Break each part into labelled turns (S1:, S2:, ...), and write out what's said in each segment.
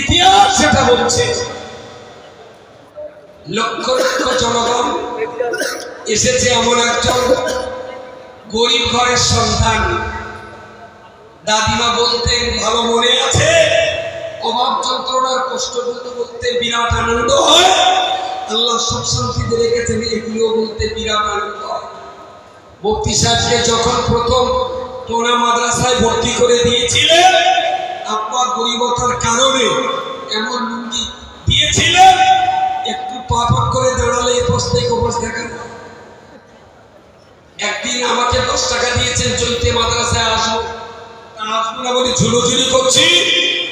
S1: ইতিহাস সেটা বলছে, লক্ষ লক্ষ জনগণ এসেছে এমন একজন গরিব ঘরের সন্তান। দাদিমা বলতেন, ভালো মনে আছে? অভাব যন্ত্রণার কষ্ট বলতে বলতে বিরাট আনন্দ হয়। আল্লাহ সুখ শান্তিতে রেখেছেন এগুলো বলতে বিরাট আনন্দ হয়। মুফতি সাহেবকে যখন প্রথম টোনা মাদ্রাসায় ভর্তি করে দিয়েছিলেন গরিবতার কারণে এমন লুঙ্গি দিয়েছিলেন, একটু পাপক করে দাঁড়ালে এ পোস্ট থেকে ও দেখা একদিন আমাকে দশ টাকা দিয়েছেন চলতে মাদ্রাসায় আসব তা আসব বলে, ঝুলোঝুলি করছি।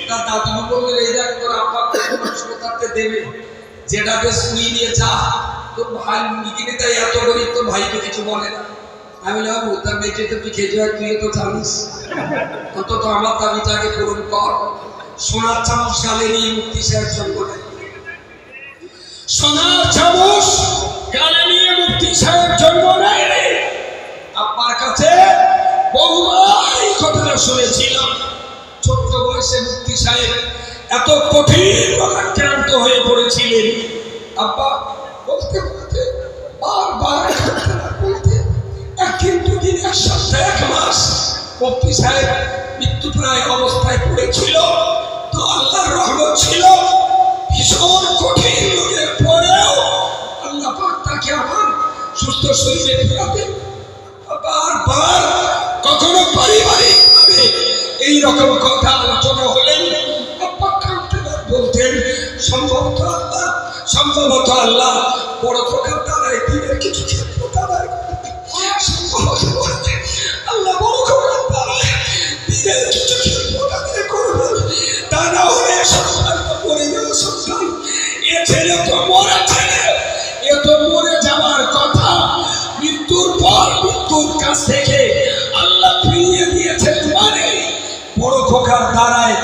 S1: তার দাদু বললেন, এই দেখ তোর আব্বা কোথাতে দেবে। যেটা বেশ শুই নিয়ে চা তোর ভাই মুড়ি কিনে তাই এত গরিব তোর ভাইকে কিছু বলে না। আমি বললাম তার বেঁচে তো তুই খেয়ে তুই তো জানিস। অন্তত আমার দাবিটাকে পূরণ কর। সোনার চামচ গালে নিয়ে মুক্তি সাহেব নেয় সোনার চামচ গালে নিয়ে মুক্তি সাহেব জন্ম নেয় আপনার কাছে বহুবার কথাটা শুনেছিলাম। ছোট্ট বয়সে মুক্তি সাহেব এত কঠিন আক্রান্ত হয়ে পড়েছিলেন। আব্বা, বলতে বলতে বারবার বলতে একদিন দুদিন এক সপ্তাহ এক মাস মুক্তি সাহেব মৃত্যু প্রায় অবস্থায় পড়েছিল। তো আল্লাহর ছিল। ভীষণ কঠিন রোগের পরেও আল্লাহ পাক তাকে আবার সুস্থ শরীরে ফেরাতেন। বারবার কখনো পারিবারিক ভাবে এইরকম কথা আলোচনা হলেন বলতেন, সম্ভবত আল্লাহ সম্ভবত আল্লাহ, বড় খোকার দ্বারাই দিনের কিছু ক্ষেত্র ছেলে তো মরা ছেলে এ তো মরে যাওয়ার কথা মৃত্যুর পর মৃত্যুর কাছ থেকে আল্লাহ ফিরিয়ে দিয়েছেন মানে বড় খোকার দ্বারায়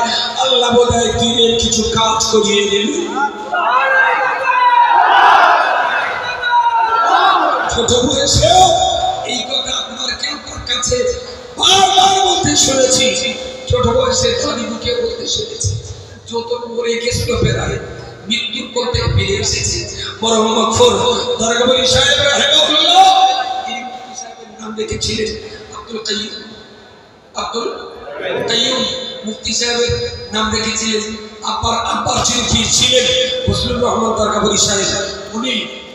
S1: আল্লাহ বোধহয় দিনের কিছু কাজ করিয়ে দিলেন। ছোট বয়সেও এই কথা আপনার আপনার কাছে বারবার বলতে শুনেছি। ছোট বয়সে দাদি মুখে বলতে শুনেছি। যত মরে গেছিল ফেরায় মৃত্যুর পর থেকে ফিরে এসেছে। বড় মকফর দরগাবলী সাহেব রাহেমাহুল্লাহ, তিনি মুফতি সাহেবের নাম রেখেছিলেন আব্দুল কাইয়ুম। আব্দুল কাইয়ুম মুফতি সাহেবের নাম রেখেছিলেন। আব্বার আব্বার যিনি পীর ছিলেন ফজলুর রহমান দরগাবলী সাহেব, উনি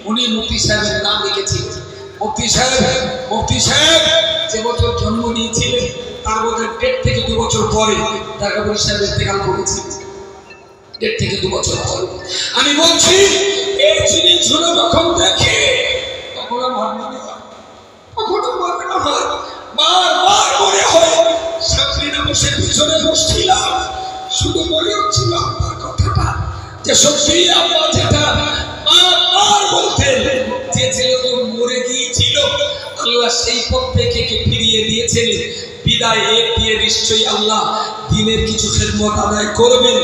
S1: উনি মুফতি সাহেবের নাম রেখেছিলেন। মুফতি সাহেব মুফতি সাহেব যে বছর জন্ম নিয়েছিলেন, তার মধ্যে দেড় থেকে দু বছর পরে দরগাবলী সাহেব ইন্তেকাল করেছিলেন। দেড় থেকে দু বছর পর। আমি বলছি, এই জিনিসগুলো যখন দেখি, তখন আমার মনে হয় তখন আমার মনে হয়, বারবার মনে হয় সামনে বসে পিছনে বসছিলাম, শুধু মনে হচ্ছিল আপনার কথাটা, যে সত্যি আব্বা যেটা বারবার বলতেন, যে তো মরে গিয়েছিল, আল্লাহ সেই পথ থেকে ফিরিয়ে দিয়েছেন। বিদায় এর দিয়ে নিশ্চয়ই আল্লাহ দিনের কিছু খেদমত আদায় করবেন।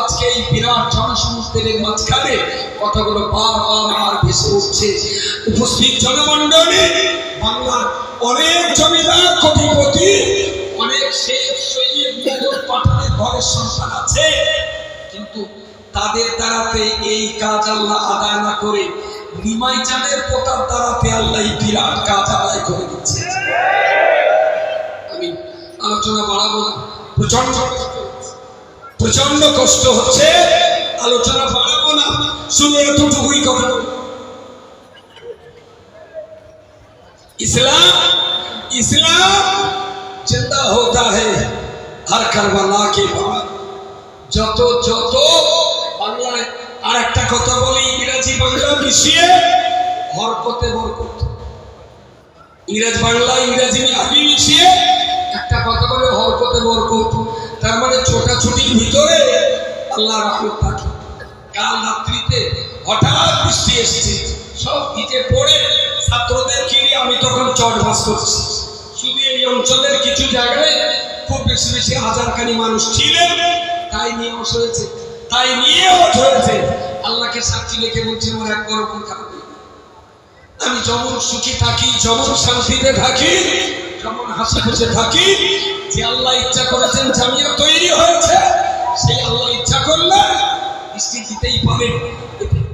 S1: আজকে এই বিরাট জনসমুদ্রের মাঝখানে কথাগুলো বারবার আমার ভেসে উঠছে। উপস্থিত জনমণ্ডলী, বাংলার অনেক জমিদার, কোটিপতি, অনেক শেখ সৈয়দ পাঠানের ঘরের সন্তান আছে। কিন্তু তাদের দ্বারাতে এই কাজ আল্লাহ আদায় না করে, নিমাই চাঁদের পোতার দ্বারাতে আল্লাহ এই বিরাট কাজ আদায় করে দিচ্ছে। আমি আলোচনা বাড়াবো না। প্রচন্ড প্রচন্ড কষ্ট হচ্ছে আলোচনা বাড়াবো না শুধু এতটুকুই কথা বলবো। इस्लाम इस्लाम जिंदा होता है हर करबला के बाद যত যত বাংলায় আর একটা কথা বলি ইংরেজি বাংলা মিশিয়ে হরকতে বরকত ইংরেজ বাংলা ইংরেজি আরবি মিশিয়ে ছোটাছুটির ভিতরে আল্লাহ রহমত থাকে। কাল রাত্রিতে হঠাৎ বৃষ্টি এসেছে। সব ভিজে পড়ে ছাত্রদের ঘিরে আমি তখন চট বাস করছি। শুধু এই অঞ্চলের কিছু জায়গায় খুব বেশি বেশি হাজার খানি মানুষ ছিলেন, তাই নিয়স হয়েছে, তাই নিয়স হয়েছে। আল্লাহকে সাক্ষী রেখে বলছি আমার কোন খারাপ হয়নি। আমি যেমন সুখী থাকি, যেমন শান্তিতে থাকি এমন হাসি খুশি থাকি? যে আল্লাহ ইচ্ছা করেছেন জামিয়া তৈরি হয়েছে, সেই আল্লাহ ইচ্ছা করলে বৃষ্টি দিতেই পারে